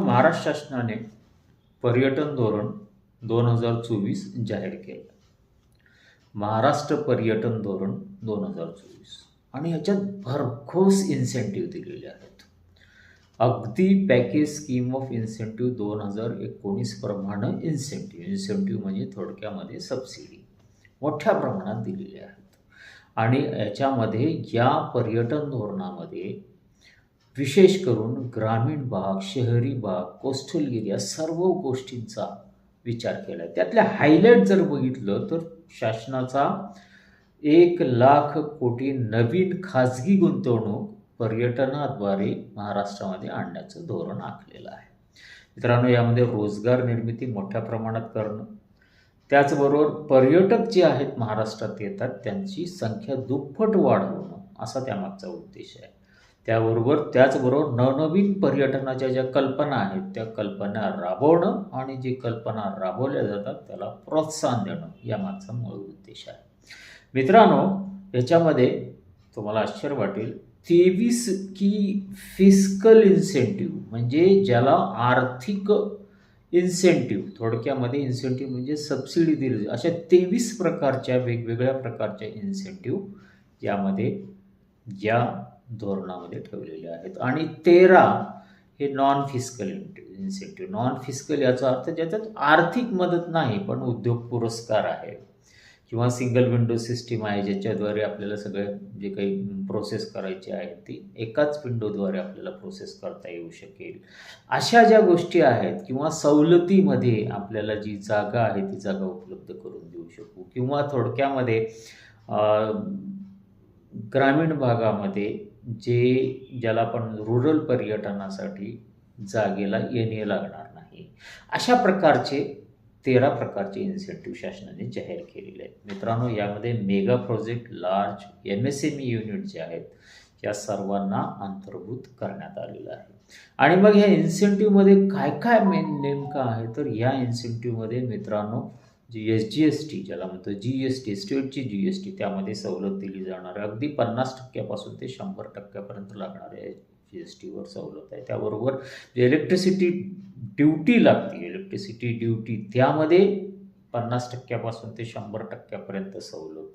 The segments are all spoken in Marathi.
महाराष्ट्र शासनाने पर्यटन धोरण दोन हजार चोवीस जाहीर केलं. महाराष्ट्र पर्यटन धोरण दोन हजार चोवीस. आणि याच्यात भरघोस इन्सेंटिव्ह दिलेले आहेत. अगदी पॅकेज स्कीम ऑफ इन्सेंटिव्ह दोन हजार एकोणीस प्रमाणे इन्सेंटिव्ह इन्सेंटिव्ह म्हणजे थोडक्यामध्ये सबसिडी मोठ्या प्रमाणात दिलेली आहेत. आणि याच्यामध्ये या पर्यटन धोरणामध्ये विशेष करून ग्रामीण भाग शहरी भाग कोस्टल एरिया सर्व गोष्टींचा विचार केला आहे त्यातल्या हायलाईट जर बघितलं तर शासनाचा एक लाख कोटी नवीन खाजगी गुंतवणूक पर्यटनाद्वारे महाराष्ट्रामध्ये आणण्याचं धोरण आखलेलं आहे. मित्रांनो यामध्ये रोजगार निर्मिती मोठ्या प्रमाणात करणं त्याचबरोबर पर्यटक जे आहेत महाराष्ट्रात येतात त्यांची संख्या दुप्पट वाढवणं असा त्यामागचा उद्देश आहे. त्याबरोबर त्याचबरोबर नवनवीन पर्यटनाच्या ज्या कल्पना आहेत त्या कल्पना राबवणं आणि जी कल्पना राबवल्या जातात त्याला प्रोत्साहन देणं या मागचा मूळ उद्देश आहे. मित्रांनो याच्यामध्ये तुम्हाला आश्चर्य वाटेल तेवीस की फिस्कल इन्सेंटिव्ह म्हणजे ज्याला आर्थिक इन्सेंटिव्ह थोडक्यामध्ये इन्सेंटिव्ह म्हणजे सबसिडी दिली अशा तेवीस प्रकारच्या वेगवेगळ्या प्रकारच्या इन्सेंटिव्ह यामध्ये या धोरणामध्ये ठेवलेले आहेत. आणि तेरा हे non fiscal incentive non fiscal याचा अर्थ ज्याच्यात आर्थिक मदत नाही पण उद्योग पुरस्कार आहे. किंवा सिंगल विंडो सिस्टीम आहे ज्याच्याद्वारे आपल्याला सगळं जे काही प्रोसेस करायची आहे ती एकाच विंडोद्वारे आपल्याला प्रोसेस करता येऊ शकेल. अशा ज्या गोष्टी आहेत किंवा सवलतीमध्ये आपल्याला जी जागा आहे ती जागा उपलब्ध करून देऊ शकू. किंवा थोडक्यामध्ये ग्रामीण भागामध्ये जे ज्याला आपण रुरल पर्यटनासाठी जागेला येणे लागणार नाही. अशा प्रकारचे तेरा प्रकारचे इन्सेंटिव्ह शासनाने जाहीर केलेले आहेत. मित्रांनो यामध्ये mega project large M S M E unit जे आहेत या सर्वांना अंतर्भूत करण्यात आलेलं आहे. आणि मग ह्या इन्सेंटिव्हमध्ये काय काय मेन नेमकं आहे? तर या इन्सेंटिव्हमध्ये मित्रांनो G S G S T ज्याला म्हणतो जी एस टी स्टेटची जी एस टी त्यामध्ये सवलत दिली जाणार आहे. अगदी पन्नास टक्क्यापासून ते शंभर टक्क्यापर्यंत लागणार आहे जी एस टीवर सवलत आहे. त्याबरोबर जे इलेक्ट्रिसिटी ड्युटी लागते इलेक्ट्रिसिटी ड्युटी त्यामध्ये पन्नास टक्क्यापासून ते शंभर टक्क्यापर्यंत सवलत.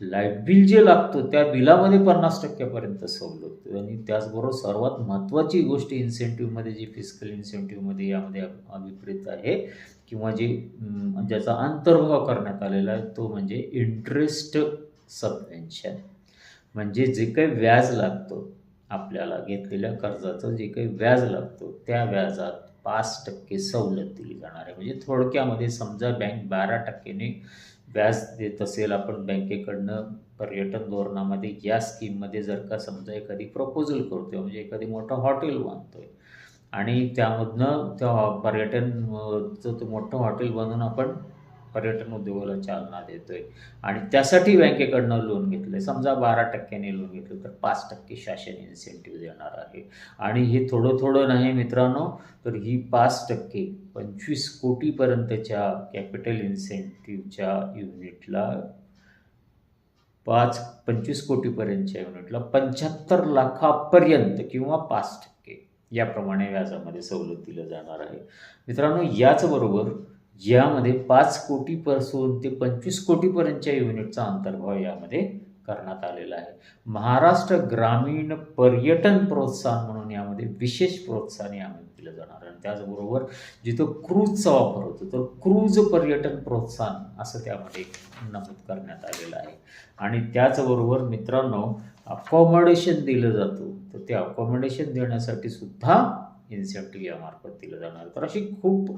लाइट बिल जे लागतं त्या बिलामध्ये पन्नास टक्क्यापर्यंत सवलत आणि त्याचबरोबर सर्वात महत्त्वाची गोष्ट इन्सेंटिव्हमध्ये जी फिजिकल इन्सेंटिव्हमध्ये यामध्ये अभिप्रेत आहे किंवा जे ज्याचा अंतर्भाव करण्यात आलेला आहे तो म्हणजे इंटरेस्ट सबवेन्शन म्हणजे जे काही व्याज लागतं आपल्याला घेतलेल्या कर्जाचं जे काही व्याज लागतं त्या व्याजात पाच टक्के सवलत दिली जाणार आहे. म्हणजे थोडक्यामध्ये समजा बँक बारा टक्क्याने व्याज देत असेल आपण बँकेकडनं पर्यटन धोरणामध्ये या स्कीममध्ये जर का समजा एखादी प्रपोजल करतोय म्हणजे एखादी मोठं हॉटेल बांधतोय आणि त्यामधनं त्या पर्यटनचं ते मोठं हॉटेल बांधून आपण पर्यटन उद्योगाला चालना देतोय. आणि त्यासाठी बँकेकडनं लोन घेतलं समजा बारा टक्क्याने लोन घेतलं तर पाच टक्के शासन इन्सेंटिव्ह देणार आहे. आणि हे थोडं थोडं नाही मित्रांनो तर ही पाच टक्के पंचवीस कोटीपर्यंतच्या कॅपिटल इन्सेंटिव्हच्या युनिटला पाच पंचवीस कोटीपर्यंतच्या युनिटला पंच्याहत्तर लाखापर्यंत किंवा पाच टक्के याप्रमाणे व्याजामध्ये सवलत दिलं जाणार आहे. मित्रांनो याचबरोबर यामध्ये पाच कोटीपासून ते पंचवीस कोटीपर्यंतच्या युनिटचा अंतर्भाव यामध्ये करण्यात आलेला आहे. महाराष्ट्र ग्रामीण पर्यटन प्रोत्साहन म्हणून यामध्ये विशेष प्रोत्साहन यामध्ये दिलं जाणार आणि त्याचबरोबर जिथं क्रूजचा वापर होतो तर क्रूज पर्यटन प्रोत्साहन असं त्यामध्ये नमूद करण्यात आलेलं आहे. आणि त्याचबरोबर मित्रांनो अकॉमोडेशन दिलं जातं. तर ते अकॉमोडेशन देण्यासाठी सुद्धा इन्सेंटिव्ह यामार्फत दिलं जाणार. तर अशी खूप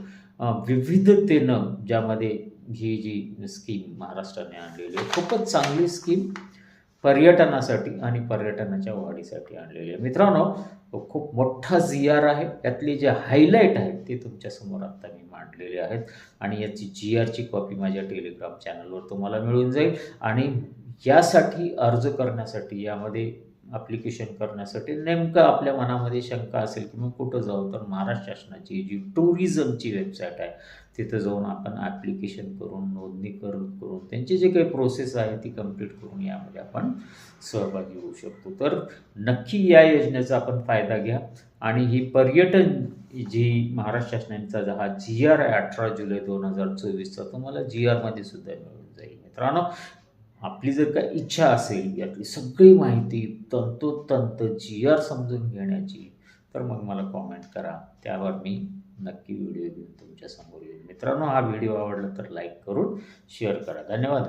विविधतेनं ज्यामध्ये ही जी स्कीम महाराष्ट्राने आणलेली आहे खूपच चांगली स्कीम पर्यटनासाठी आणि पर्यटनाच्या वाढीसाठी आणलेली आहे. मित्रांनो खूप मोठा जी आर आहे. त्यातले जे हायलाईट आहेत ते तुमच्यासमोर आत्ता मी मांडलेले आहेत. आणि याची जी आरची कॉपी माझ्या टेलिग्राम चॅनलवर तुम्हाला मिळून जाईल. आणि यासाठी अर्ज करण्यासाठी यामध्ये ॲप्लिकेशन करण्यासाठी नेमकं आपल्या मनामध्ये शंका असेल की मग कुठं जाऊ? तर महाराष्ट्र शासनाची जी टुरिझमची वेबसाईट आहे तिथं जाऊन आपण ॲप्लिकेशन करून नोंदणी करून करून त्यांची जे काही प्रोसेस आहे ती कंप्लीट करून यामध्ये आपण सहभागी होऊ शकतो. तर नक्की या योजनेचा आपण फायदा घ्या. आणि ही पर्यटन जी महाराष्ट्र शासनाचा जो हा जी आर आहे अठरा जुलै दोन हजार चोवीसचा तुम्हाला जी आरमध्ये सुद्धा मिळून जाईल मित्रांनो. आपली जर का इच्छा असेल यातली सगळी माहिती तंतोतंत जी आर समजून घेण्याची तर मग मला कॉमेंट करा. त्यावर मी नक्की व्हिडिओ घेऊन तुमच्यासमोर येईल मित्रांनो हा व्हिडिओ आवडला तर लाईक करून शेअर करा. धन्यवाद.